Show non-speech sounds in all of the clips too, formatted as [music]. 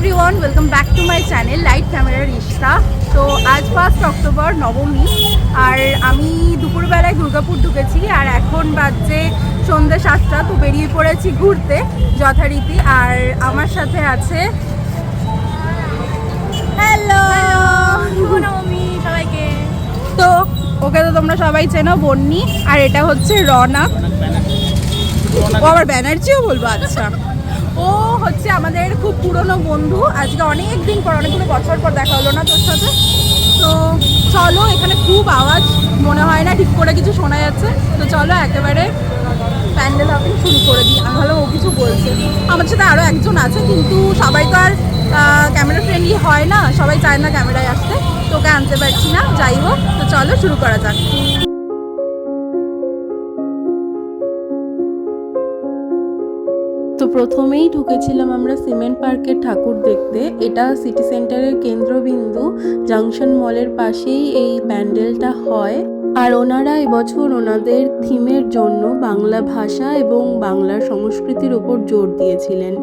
Everyone welcome back to my channel light ক্যামেরার ইশরা তো আজ ফার্স্ট অক্টোবর নবমী আর আমি দুপুরবেলায় দুর্গাপুর ঢুকেছি আর এখন বাজছে সন্ধ্যে সাতটা তো বেরিয়ে পড়েছি ঘুরতে যথারীতি আর আমার সাথে আছে হ্যালো নবমী সবাইকে। তো ওকে তো তোমরা সবাই চেনো বন্নি আর এটা হচ্ছে রনক। ও আবার ব্যানার্জিও বলব আচ্ছা। ও হচ্ছে আমাদের খুব পুরনো বন্ধু। আজকে অনেক দিন পর অনেকগুলো বছর পর দেখা হলো না তোর সাথে। তো চলো, এখানে খুব আওয়াজ, মনে হয় না ঠিক করে কিছু শোনা যাচ্ছে। তো চলো, একেবারে প্যান্ডেল হপিং শুরু করে দিই। আমি ভালো ও কিছু বলছে। আমার সাথে আরও একজন আছে, কিন্তু সবাই তো আর ক্যামেরা ফ্রেন্ডলি হয় না। সবাই চায় না ক্যামেরায় আসতে। তোকে আনতে পারছি না, যাই হোক। তো চলো, শুরু করা যাক। প্রথমেই ঢুকেছিলাম আমরা সিমেন্ট পার্কের ঠাকুর দেখতে। এটা সিটি সেন্টারের কেন্দ্রবিন্দু জাংশন মলের পাশেই এই প্যান্ডেলটা হয়। আর ওনারা এবছর ওনাদের থিমের জন্য বাংলা ভাষা এবং বাংলার সংস্কৃতির উপর জোর দিয়েছিলেন।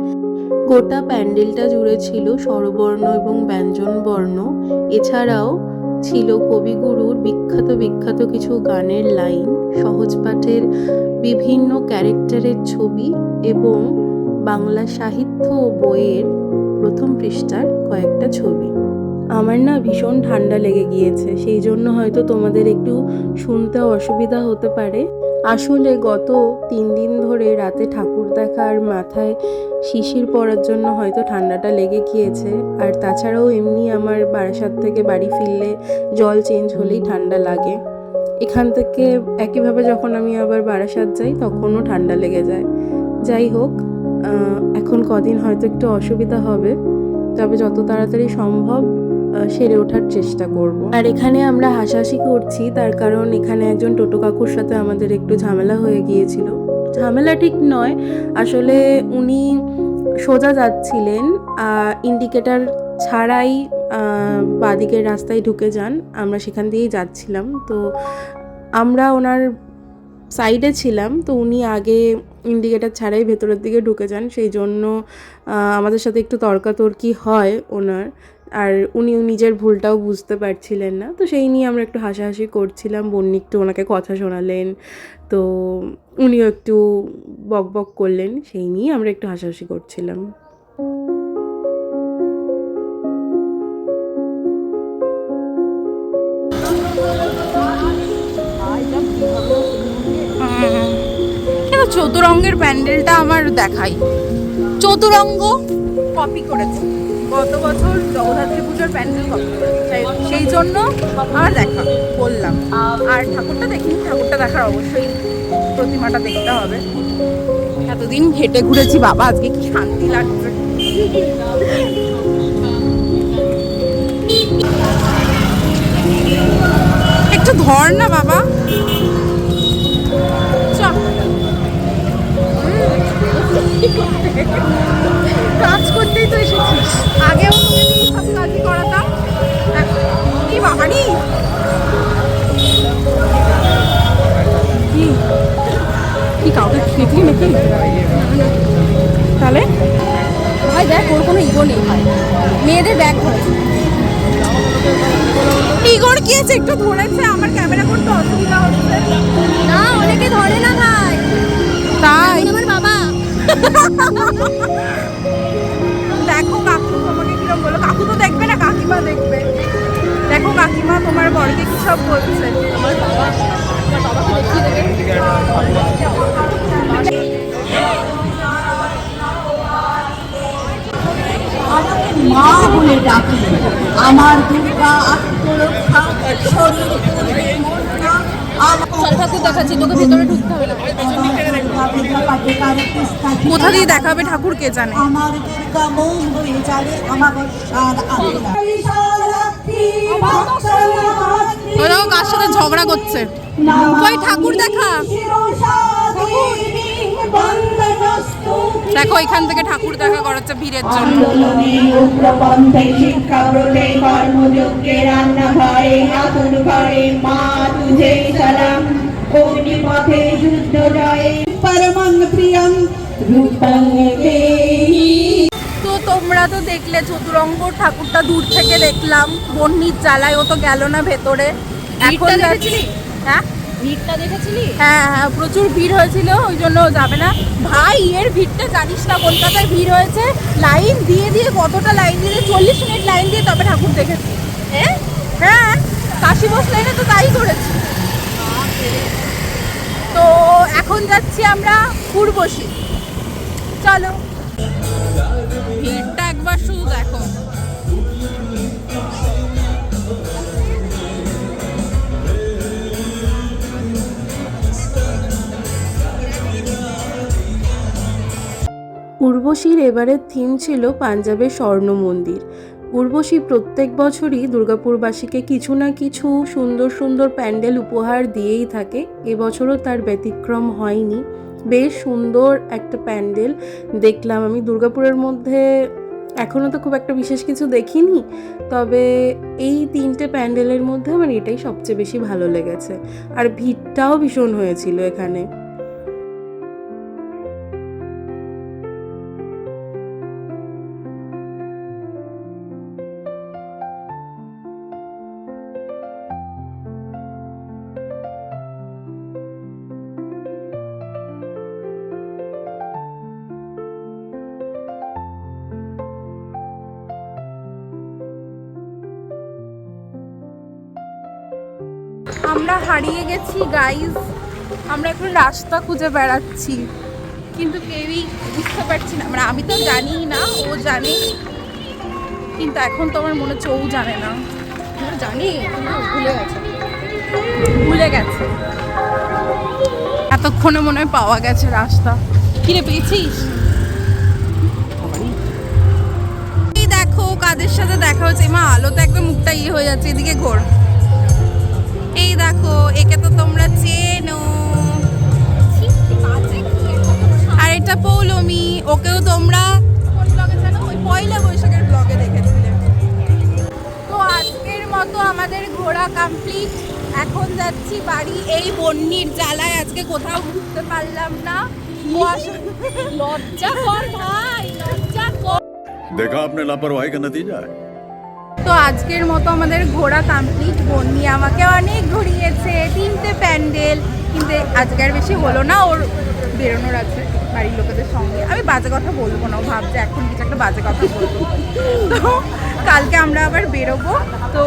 গোটা প্যান্ডেলটা জুড়ে ছিল স্বরবর্ণ এবং ব্যঞ্জন বর্ণ এছাড়াও ছিল কবিগুরুর বিখ্যাত বিখ্যাত কিছু গানের লাইন সহজ পাঠের বিভিন্ন ক্যারেক্টারের ছবি এবং বাংলা সাহিত্য বইয়ের প্রথম পৃষ্ঠার কয়েকটা ছবি। আমার না ভীষণ ঠান্ডা লেগে গিয়েছে, সেই জন্য হয়তো তোমাদের একটু শুনতে অসুবিধা হতে পারে। আসলে গত তিন দিন ধরে রাতে ঠাকুর দেখার মাথায় শিশির পড়ার জন্য হয়তো ঠান্ডাটা লেগে গিয়েছে। আর তাছাড়াও এমনি আমার বারাসাত থেকে বাড়ি ফিরলে জল চেঞ্জ হলেই ঠান্ডা লাগে। এখান থেকে একইভাবে যখন আমি আবার বারাসাত যাই, তখনও ঠান্ডা লেগে যায়। যাই হোক এখন কদিন হয়তো একটু অসুবিধা হবে, তবে যত তাড়াতাড়ি সম্ভব সেরে ওঠার চেষ্টা করব। আর এখানে আমরা হাসাহাসি করছি, তার কারণ এখানে একজন টোটো কাকুর সাথে আমাদের একটু ঝামেলা হয়ে গিয়েছিল। ঝামেলা ঠিক নয়, আসলে উনি সোজা যাচ্ছিলেন ইন্ডিকেটার ছাড়াই বাদিকের রাস্তায় ঢুকে যান, আমরা সেখান দিয়েই যাচ্ছিলাম। তো আমরা ওনার সাইডে ছিলাম, তো উনি আগে ইন্ডিকেটার ছাড়াই ভেতরের দিকে ঢুকে যান, সেই জন্য আমাদের সাথে একটু তর্কাতর্কি হয় ওনার। আর উনি নিজের ভুলটাও বুঝতে পারছিলেন না, তো সেই নিয়ে আমরা একটু হাসাহাসি করছিলাম বন্নি একটু ওনাকে কথা শোনালেন, তো উনিও একটু বক বক করলেন, সেই নিয়ে আমরা একটু হাসাহাসি করছিলাম। চতুরঙ্গের প্যান্ডেলটা আমার দেখাই। চতুরঙ্গ কপি করেছে। গত বছর জগদ্ধাত্রী পুজোর প্যান্ডেল কপি সেই- জন্য আমার দেখা বললাম। আর ঠাকুরটা দেখিনি, ঠাকুরটা দেখার অবশ্যই প্রতিমাটা দেখতে হবে। এতদিন হেঁটে ঘুরেছি, বাবা, আজকে কি শান্তি লাগছে। একটু ধর না কাজ করতেই তো এসেছিস। আগেও তোকে কাজই করাতাম। কি বাহারি কি? কাউকে খেতলি নাকি? তাহলে? ভাই, দেখ, ওর কোনো ইগো নেই, ভাই। মেয়েদের ব্যাগ ধরেছে ইগোর কি আছে? একটু ধরেছে, আমার ক্যামেরা করতে অসুবিধা হচ্ছে। তোমার বরকে কি সব বলছে? আমার বাবা। আমার বাবাকে দেখিয়ে দেবে। মা বলে ডাকি। আমার দুর্গা আত্মরক্ষা শরীর আমার চল ঠাকুর দেখাচ্ছি তোকে ভেতরে ঢুকতে হবে না। কোথা দিয়ে দেখাবে ঠাকুর কে জানে? আমার দুর্গা মন হয়ে যাবে আমাবস্যার দেখো কার সাথে ঝগড়া করছে? কই ঠাকুর দেখা। দেখো এখান থেকে ঠাকুর দেখা করাচ্ছে ভিড়ের জন্য। পরমং রূপং তোমরা তো দেখলে চতুরঙ্গ ঠাকুরটা দূর থেকে দেখলাম বন্নির জ্বালায় ও তো গেল না ভেতরে। এখন যাচ্ছি হ্যাঁ? ভিড়টা দেখেছিলি? হ্যাঁ হ্যাঁ প্রচুর ভিড় হয়েছিল ওই জন্য যাবে না। ভাই এর ভিড়টা জানিস না কলকাতায় ভিড় হয়েছে। লাইন দিয়ে দিয়ে কতটা লাইন দিয়ে চল্লিশ মিনিট লাইন দিয়ে তবে ঠাকুর দেখেছি। হ্যাঁ হ্যাঁ কাশি বস লাইনে তো তাই করেছি। তো এখন যাচ্ছি আমরা পূর্বশী চলো। ভিড়টা একবার শুধু দেখো। উর্বশীর এবারের থিম ছিল পাঞ্জাবের স্বর্ণ মন্দির। উর্বশী প্রত্যেক বছরই দুর্গাপুরবাসীকে কিছু না কিছু সুন্দর সুন্দর প্যান্ডেল উপহার দিয়েই থাকে। এবছরও তার ব্যতিক্রম হয়নি। বেশ সুন্দর একটা প্যান্ডেল দেখলাম আমি। দুর্গাপুরের মধ্যে এখনও তো খুব একটা বিশেষ কিছু দেখিনি, তবে এই তিনটে প্যান্ডেলের মধ্যে আমার এটাই সবচেয়ে বেশি ভালো লেগেছে। আর ভিড়টাও ভীষণ হয়েছিল এখানে। আমরা হারিয়ে গেছি গাইজ আমরা এখন রাস্তা খুঁজে বেড়াচ্ছি। কিন্তু কেউই বুঝতে পারছি না। মানে আমি তো জানি না, ও জানে। কিন্তু এখন তো আমার মনে হচ্ছে ও জানে না। জানি ভুলে গেছে। ভুলে গেছে। এতক্ষণে মনে হয় পাওয়া গেছে রাস্তা। কিরে, পেয়েছিস? দেখো, কাদের সাথে দেখা হচ্ছে? মা আলো তো একদম মুখটা ইয়ে হয়ে যাচ্ছে, এদিকে ঘোর। এই দেখো, একে তো তোমরা চেনো। আর এটা পৌলমি, ওকেও তোমরা ওই পয়লা বৈশাখের ব্লগে দেখেছিলে। তো আজকের মতো আমাদের ঘোরা কমপ্লিট এখন যাচ্ছি বাড়ি, এই বন্যির জ্বালায়। আজকে কোথাও ঘুরতে পারলাম না। লজ্জা কর ভাই, লজ্জা কর। দেখা আপনি লাপরওয়াহি কা নতিজা তো আজকের মতো আমাদের ঘোরা কমপ্লিট বন্যি আমাকে অনেক ঘুরিয়েছে তিনটে প্যান্ডেল। কিন্তু আজকে আর বেশি হলো না ওর বেরোনোর আছে বাড়ির লোকেদের সঙ্গে। আমি বাজে কথা বলব না ভাবছে এখন কিছু একটা বাজে কথা বলব। [laughs] তো কালকে আমরা আবার বেরোবো। তো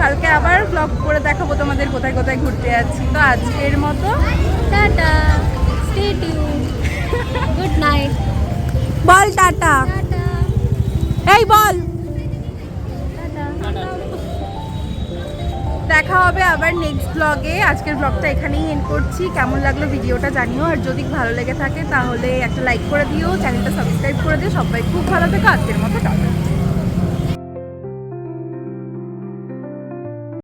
কালকে আবার ব্লগ করে দেখাবো তোমাদের কোথায় কোথায় ঘুরতে যাচ্ছি। তো আজকের মতো। টাটা স্টে গুড নাইট বল টাটা। টাটা। এই বল। দেখা হবে আবার নেক্সট ব্লগে আজকের ব্লগটা এখানেই এন্ড করছি। কেমন লাগল ভিডিওটা জানিও। আর যদি ভালো লেগে থাকে, তাহলে একটা লাইক করে দিও। চ্যানেলটা সাবস্ক্রাইব করে দিও। সবাই খুব ভালো থেকো। আজকের মতো টাটা।